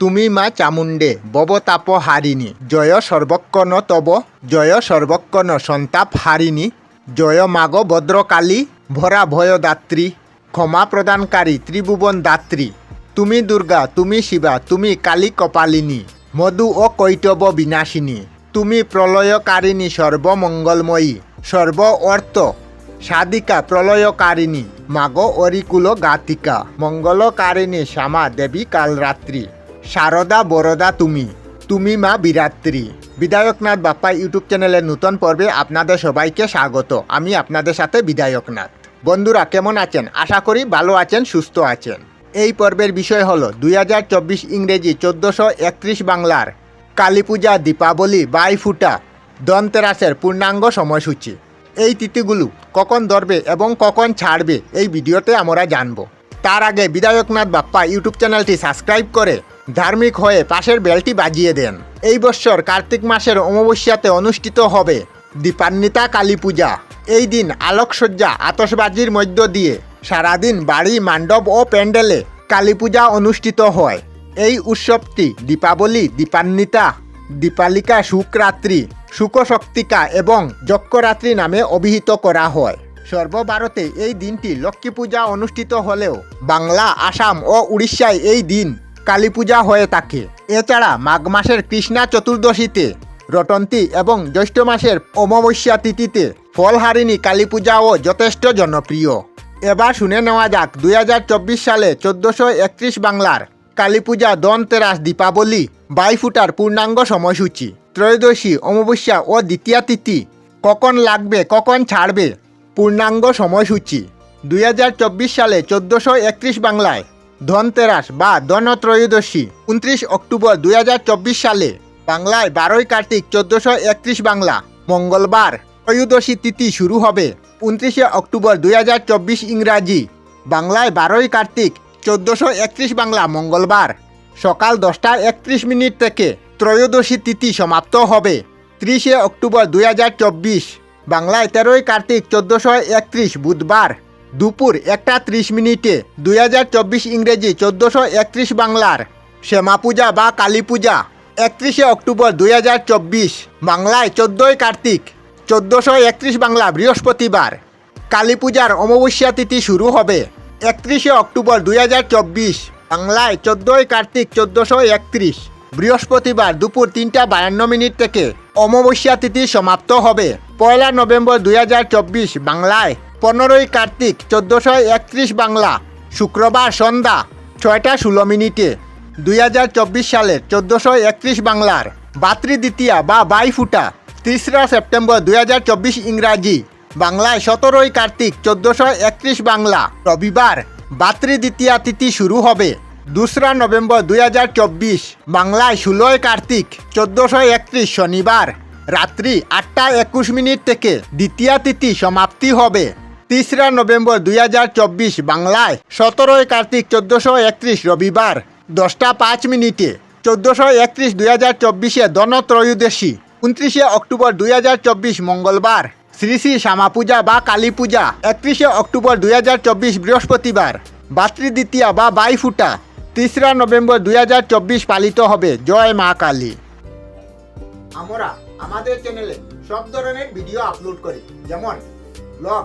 তুমি মা চামুণ্ডে ববতাপ হারিণী জয় সর্বক্ষণ তব, জয় সর্বক্ষণ সন্তাপ হারিণী জয় মাগ ভদ্রকালী, ভরা ভয়দাত্রী ক্ষমা প্রদানকারী ত্রিভুবন দাত্রী। তুমি দুর্গা, তুমি শিবা, তুমি কালী কপালিনী। মধু ও কৈটব বিনাশিনী। তুমি প্রলয়কারিণী, সর্বমঙ্গলময়ী। সর্ব অর্থ সাদিকা প্রলয়কারিণী। মাগ অরিকুল গাতিকা মঙ্গলকারিণী, শ্যামা দেবী কালরাত্রি। শারদা বরদা, তুমি। তুমি মা বিরাত্রি। বিধায়কনাথ বাপ্পা ইউটিউব চ্যানেলের নতুন পর্বে আপনাদের সবাইকে স্বাগত। আমি আপনাদের সাথে বিধায়কনাথ বন্ধুরা, কেমন আছেন? আশা করি ভালো আছেন, সুস্থ আছেন। এই পর্বের বিষয় হলো দুই হাজার চব্বিশ ইংরেজি চোদ্দোশো একত্রিশ বাংলার কালী পূজা দীপাবলি, বাইফুটা দন্তেরাসের পূর্ণাঙ্গ সময়সূচি। এই তিথিগুলো কখন ধরবে এবং কখন ছাড়বে এই ভিডিওতে আমরা জানব। তার আগে বিধায়কনাথ বাপ্পা ইউটিউব চ্যানেলটি সাবস্ক্রাইব করে ধার্মিক হয়ে পাশের বেলটি বাজিয়ে দেন। এই বছর কার্তিক মাসের অমাবস্যাতে অনুষ্ঠিত হবে দীপান্বিতা কালী পূজা। এই দিন আলোকসজ্জা আতসবাজির মধ্য দিয়ে সারাদিন বাড়ি মণ্ডপ ও প্যান্ডেলে কালী পূজা অনুষ্ঠিত হয়। এই উৎসবটি দীপাবলি, দীপান্বিতা, দীপালিকা, শুকরাত্রি, শুকশক্তিকা এবং যক্ষরাত্রি নামে অভিহিত করা হয়। সর্বভারতে এই দিনটি লক্ষ্মী পূজা অনুষ্ঠিত হলেও বাংলা, আসাম ও উড়িষ্যায় এই দিন কালী পূজা হয়ে থাকে। এছাড়া মাঘ মাসের কৃষ্ণা চতুর্দশীতে, রটন্তী এবং জ্যৈষ্ঠ মাসের অমাবস্যা তিথিতে ফলহারিণী কালী পূজাও যথেষ্ট জনপ্রিয়। এবার শুনে নেওয়া যাক দুই হাজার চব্বিশ সালে চোদ্দোশো একত্রিশ বাংলার কালী পূজা ধনতেরাস দীপাবলি বাইফুটার পূর্ণাঙ্গ সময়সূচি। ত্রয়োদশী অমাবস্যা ও দ্বিতীয়া তিথি কখন লাগবে, কখন ছাড়বে? পূর্ণাঙ্গ সময়সূচি। দুই হাজার চব্বিশ সালে চোদ্দোশো একত্রিশ বাংলায় ধনতেরাস বা ধনত্রয়োদশী, উনত্রিশ অক্টোবর দুই হাজার চব্বিশ সালে বাংলায় বারোই কার্তিক চোদ্দশো একত্রিশ বাংলা, মঙ্গলবার ত্রয়োদশী তিথি শুরু হবে, উনত্রিশে অক্টোবর দুই হাজার চব্বিশ ইংরাজি, বাংলায় বারোই কার্তিক চোদ্দশো একত্রিশ বাংলা, মঙ্গলবার, সকাল দশটা একত্রিশ মিনিট থেকে ত্রয়োদশী তিথি সমাপ্ত হবে, ত্রিশে অক্টোবর দুই হাজার চব্বিশ, বাংলায় তেরোই কার্তিক চোদ্দশো একত্রিশ, বুধবার। দুপুর একটা ত্রিশ মিনিটে দুই হাজার চব্বিশ ইংরেজি চোদ্দোশো একত্রিশ বাংলার শ্যামা পূজা বা কালী পূজা। একত্রিশে অক্টোবর দুই হাজার চব্বিশ বাংলায় চোদ্দোই কার্তিক, চোদ্দোশো একত্রিশ বাংলা বৃহস্পতিবার। কালী পূজার অমাবস্যা তিথি শুরু হবে। একত্রিশে অক্টোবর দুই হাজার চব্বিশ বাংলায় চোদ্দোই কার্তিক, চোদ্দোশো একত্রিশ। বৃহস্পতিবার দুপুর তিনটা বায়ান্ন মিনিট থেকে অমাবস্যা তিথি সমাপ্ত হবে। পয়লা নভেম্বর দু হাজার চব্বিশ বাংলায় পনেরোই কার্তিক চোদ্দোশো একত্রিশ বাংলা, শুক্রবার সন্ধ্যা ছয়টা ষোলো মিনিটে দুই হাজার চব্বিশ সালের চোদ্দোশো একত্রিশ বাংলার বাতৃ দ্বিতীয়া বা বাইফুটা তেসরা সেপ্টেম্বর দুই হাজার চব্বিশ ইংরাজি, বাংলায় সতেরোই কার্তিক চোদ্দোশো একত্রিশ বাংলা, রবিবার বাতৃ দ্বিতীয়া তিথি শুরু হবে দোসরা নভেম্বর দুই হাজার চব্বিশ, বাংলায় ষোলোই কার্তিক চোদ্দোশো একত্রিশ শনিবার, রাত্রি আটটা একুশ মিনিট থেকে দ্বিতীয়া তিথি সমাপ্তি হবে। তেসরা নভেম্বর দুই হাজার চব্বিশ বাংলায় সতেরোই কার্তিক চোদ্দোশো একত্রিশ রবিবার দশটা পাঁচ মিনিটে চোদ্দোশো একত্রিশ দুই হাজার চব্বিশে ধনত্রয়োদশী উনত্রিশে অক্টোবর দুই হাজার চব্বিশ মঙ্গলবার শ্রী শ্রী শ্যামা পূজা বা কালী পূজা একত্রিশে অক্টোবর দুই হাজার চব্বিশ বৃহস্পতিবার বাতৃ দ্বিতীয়া বা বাইফুটা তিসরা নভেম্বর দুই হাজার চব্বিশ পালিত হবে। জয় মা কালী। আমরা আমাদের চ্যানেলে সব ধরনের ভিডিও আপলোড করি। যেমন ব্লগ